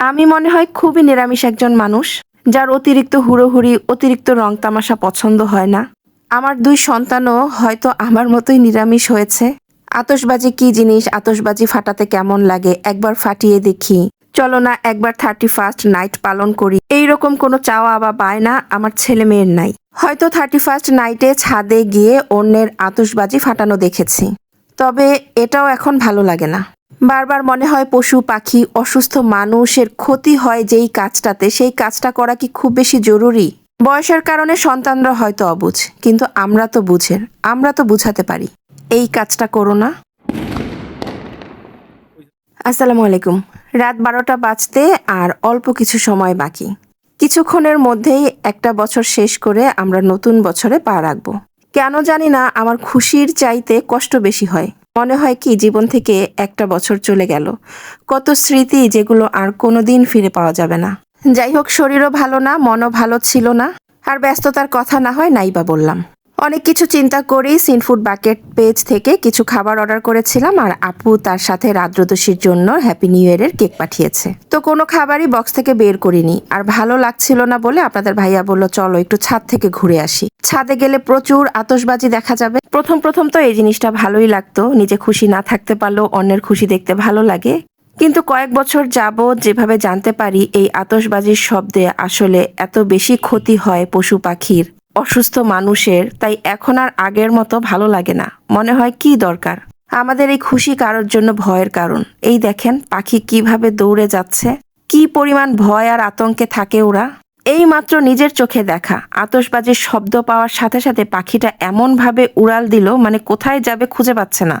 আমি মনে হয় খুবই নিরামিষ একজন মানুষ, যার অতিরিক্ত হুড়োহুড়ি, অতিরিক্ত রং তামাশা পছন্দ হয় না। আমার দুই সন্তানও হয়তো আমার মতোই নিরামিষ হয়েছে। আতসবাজি কি জিনিস আতসবাজি ফাটাতে কেমন লাগে, একবার ফাটিয়ে দেখি। চলো না, একবার থার্টি ফার্স্ট নাইট পালন করি। এই রকম কোনো চাওয়া বা বায়না আমার ছেলে মেয়ের নাই। হয়তো থার্টি ফার্স্ট নাইটে ছাদে গিয়ে অন্যের আতসবাজি ফাটানো দেখেছি। তবে এটাও এখন ভালো লাগে না। বারবার মনে হয় পশু, পাখি, অসুস্থ মানুষের ক্ষতি হয় যেই কাজটাতে। সেই কাজটা করা কি খুব বেশি জরুরি? বয়সের কারণে সন্তানরা হয়তো অবুঝ, কিন্তু আমরা তো বুঝের, আমরা তো বুঝাতে পারি। এই কাজটা করো না। আসসালামু আলাইকুম। রাত বারোটা বাজতে আর অল্প কিছু সময় বাকি। কিছুক্ষণের মধ্যেই একটা বছর শেষ করে আমরা নতুন বছরে পা রাখব। কেন জানি না আমার খুশির চাইতে কষ্ট বেশি হয়। মনে হয় কি, জীবন থেকে একটা বছর চলে গেল। কত স্মৃতি যেগুলো আর কোনো দিন ফিরে পাওয়া যাবে না। যাই হোক, শরীরও ভালো না, মনও ভালো ছিল না। আর ব্যস্ততার কথা না হয় নাই বা বললাম। অনেক কিছু চিন্তা করেই সিনফুড বাকেট পেজ থেকে কিছু খাবার অর্ডার করেছিলাম আর আপু তার সাথে রাদ্রদশীর জন্য হ্যাপি নিউ ইয়ারের কেক পাঠিয়েছে। তো কোনো খাবারই বক্স থেকে বের করিনি আর ভালো লাগছিল না বলে আপনাদের ভাইয়া বলল, চলো একটু ছাদ থেকে ঘুরে আসি। ছাদে গেলে প্রচুর আতসবাজি দেখা যাবে। প্রথম প্রথম তো এই জিনিসটা ভালোই লাগতো, নিজে খুশি না থাকতে পারলেও অন্যের খুশি দেখতে ভালো লাগে। কিন্তু কয়েক বছর যাবৎ যেভাবে জানতে পারি, এই আতসবাজির শব্দে আসলে এত বেশি ক্ষতি হয় পশু পাখির অসুস্থ মানুষের, তাই এখন আর আগের মতো ভালো লাগে না। মনে হয় কি দরকার? আমাদের এই খুশি কারোর জন্য ভয়ের কারণ। এই দেখেন পাখি কীভাবে দৌড়ে যাচ্ছে। কি পরিমাণ ভয় আর আতঙ্কে থাকে ওরা। এই মাত্র নিজের চোখে দেখা। আতশবাজির শব্দ পাওয়ার সাথে সাথে পাখিটা এমনভাবে উড়াল দিল মানে কোথায় যাবে খুঁজে পাচ্ছে না।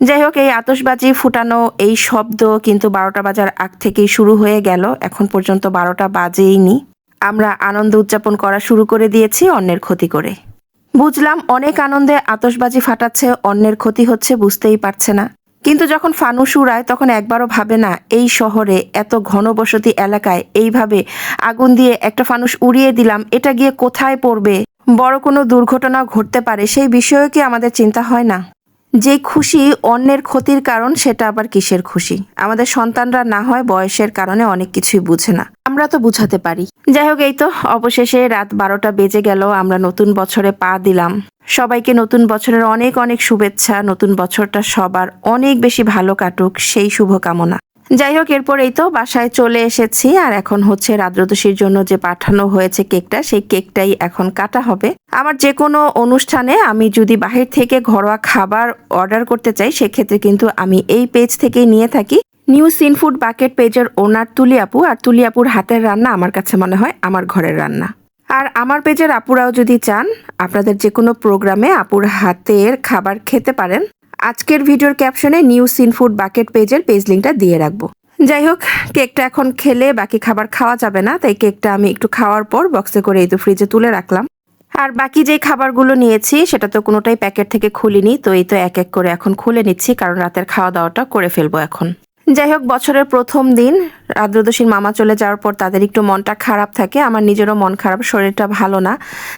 যাই হোক, এই আতশবাজি ফুটানো এই শব্দ কিন্তু বারোটা বাজার আগ থেকেই শুরু হয়ে গেল। এখন পর্যন্ত বারোটা বাজেইনি আমরা আনন্দ উদযাপন করা শুরু করে দিয়েছি অন্যের ক্ষতি করে। বুঝলাম অনেক আনন্দে আতসবাজি ফাটাচ্ছে, অন্যের ক্ষতি হচ্ছে বুঝতেই পারছে না। কিন্তু যখন ফানুস উড়ায়, তখন একবারও ভাবে না, এই শহরে, এত ঘনবসতি এলাকায়, এইভাবে আগুন দিয়ে একটা ফানুস উড়িয়ে দিলাম, এটা গিয়ে কোথায় পড়বে? বড় কোনো দুর্ঘটনা ঘটতে পারে, সেই বিষয়ে কি আমাদের চিন্তা হয় না? যে খুশি অন্যের ক্ষতির কারণ সেটা আবার কিসের খুশি? আমাদের সন্তানরা না হয় বয়সের কারণে অনেক কিছুই বুঝে না। আমরা তো বুঝাতে পারি। যাই হোক, এই তো, অবশেষে রাত বারোটা বেজে গেল, আমরা নতুন বছরে পা দিলাম। সবাইকে নতুন বছরের অনেক অনেক শুভেচ্ছা, নতুন বছরটা সবার অনেক বেশি ভালো কাটুক, সেই শুভকামনা। যাই হোক এরপর এই তো বাসায় চলে এসেছি। আর এখন হচ্ছে রাদ্রদোষীর জন্য যে পাঠানো হয়েছে কেকটা, সেই কেকটাই এখন কাটা হবে। আমার যে কোনো অনুষ্ঠানে আমি যদি বাহির থেকে ঘরোয়া খাবার অর্ডার করতে চাই, সেক্ষেত্রে কিন্তু আমি এই পেজ থেকেই নিয়ে থাকি। নিউ সিনফুড বাকেট পেজের ওনার তুলি আপু আর তুলি আপুর হাতের রান্না আমার কাছে মনে হয় আমার ঘরের রান্না। আর আমার পেজের আপুরাও যদি চান, আপনাদের যে কোনো প্রোগ্রামে আপুর হাতের খাবার খেতে পারেন। আজকের ভিডিওর ক্যাপশনে নিউ সিনফুড বাকেট পেজের পেজ লিঙ্কটা দিয়ে রাখব। যাই হোক কেকটা এখন খেলে বাকি খাবার খাওয়া যাবে না, তাই কেকটা আমি একটু খাওয়ার পর বক্সে করে এই তো ফ্রিজে তুলে রাখলাম। আর বাকি যে খাবারগুলো নিয়েছি, সেটা তো কোনোটাই প্যাকেট থেকে খুলিনি, তো এই তো এক এক করে এখন খুলে নিচ্ছি, কারণ রাতের খাওয়া দাওয়াটা করে ফেলব এখন। যাই হোক, বছরের প্রথম দিন রাদ্রদোষীর মামা চলে যাওয়ার পর তাদের একটু মনটা খারাপ থাকে, আমার নিজেরও মন খারাপ, শরীরটা ভালো না,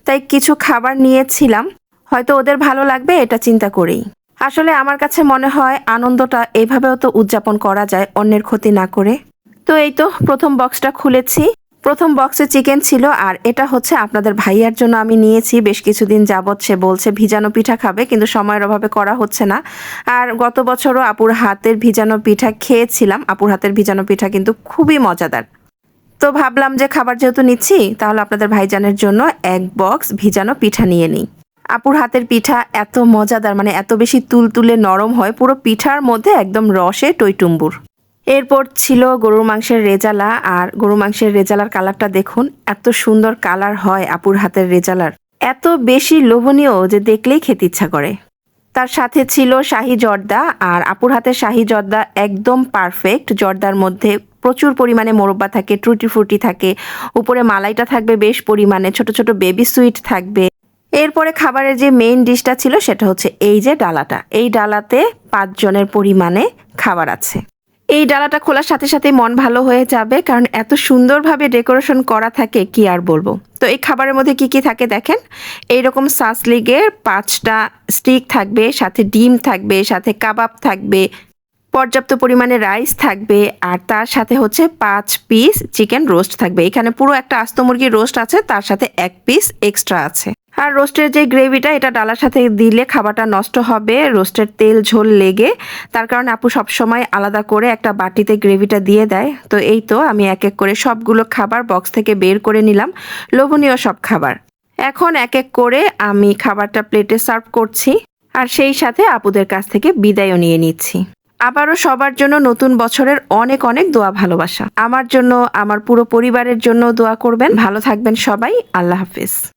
তাই কিছু খাবার নিয়েছিলাম, হয়তো ওদের ভালো লাগবে, এটা চিন্তা করেই। আসলে আমার কাছে মনে হয় আনন্দটা এইভাবেও তো উদযাপন করা যায়, অন্যের ক্ষতি না করে। তো এই তো, প্রথম বক্সটা খুলেছি। প্রথম বক্সে চিকেন ছিল, আর এটা হচ্ছে আপনাদের ভাইয়ার জন্য আমি নিয়েছি। বেশ কিছুদিন যাবৎ সে বলছে, ভিজানো পিঠা খাবে। কিন্তু সময়ের অভাবে করা হচ্ছে না। আর গত বছরও আপুর হাতের ভিজানো পিঠা খেয়েছিলাম। আপুর হাতের ভিজানো পিঠা কিন্তু খুবই মজাদার। তো ভাবলাম যে খাবার যেহেতু নিচ্ছি, তাহলে আপনাদের ভাইজানের জন্য এক বক্স ভিজানো পিঠা নিয়ে নিই। আপুর হাতের পিঠা এত মজাদার মানে এত বেশি তুলতুলে নরম হয়, পুরো পিঠার মধ্যে একদম রসে টইটুম্বুর। এরপর ছিল গরুর মাংসের রেজালা, আর গরুর মাংসের রেজালার কালারটা দেখুন, এত সুন্দর কালার হয় আপুর হাতের রেজালার। এত বেশি লোভনীয় যে দেখলেই খেতে ইচ্ছা করে। তার সাথে ছিল শাহি জর্দা, আর আপুর হাতের শাহি জর্দা একদম পারফেক্ট। জর্দার মধ্যে প্রচুর পরিমাণে মোরব্বা থাকে ট্রুটি ফ্রুটি থাকে, উপরে মালাইটা থাকবে বেশ পরিমাণে, ছোট ছোট বেবি সুইট থাকবে। এরপরে খাবারের যে মেইন ডিশটা ছিল সেটা হচ্ছে এই যে ডালাটা। এই ডালাতে পাঁচজনের পরিমাণে খাবার আছে। এই ডালাটা খোলার সাথে সাথে মন ভালো হয়ে যাবে কারণ এত সুন্দরভাবে ডেকোরেশন করা থাকে কি আর বলব। তো এই খাবারের মধ্যে কি কি থাকে দেখেন? এইরকম সাসলিগের পাঁচটা স্টিক থাকবে, সাথে ডিম থাকবে, সাথে কাবাব থাকবে পর্যাপ্ত পরিমাণে রাইস থাকবে আর তার সাথে হচ্ছে পাঁচ পিস চিকেন রোস্ট থাকবে। এখানে পুরো একটা আস্ত মুরগির রোস্ট আছে, তার সাথে এক পিস এক্সট্রা আছে। আর রোস্টের যে গ্রেভিটা, এটা ডালার সাথে দিলে খাবারটা নষ্ট হবে, রোস্টের তেল ঝোল লেগে। তার কারণে আপু সবসময় আলাদা করে একটা বাটিতে গ্রেভিটা দিয়ে দেয়। তো এই তো আমি এক এক করে সবগুলো খাবার বক্স থেকে বের করে নিলাম, লোভনীয় সব খাবার। এখন এক এক করে আমি খাবারটা প্লেটে সার্ভ করছি, আর সেই সাথে আপুদের কাছ থেকে বিদায়ও নিয়ে নিচ্ছি। আবারও সবার জন্য নতুন বছরের অনেক অনেক দোয়া ভালোবাসা। আমার জন্য, আমার পুরো পরিবারের জন্য দোয়া করবেন। ভালো থাকবেন সবাই। আল্লাহ হাফিজ।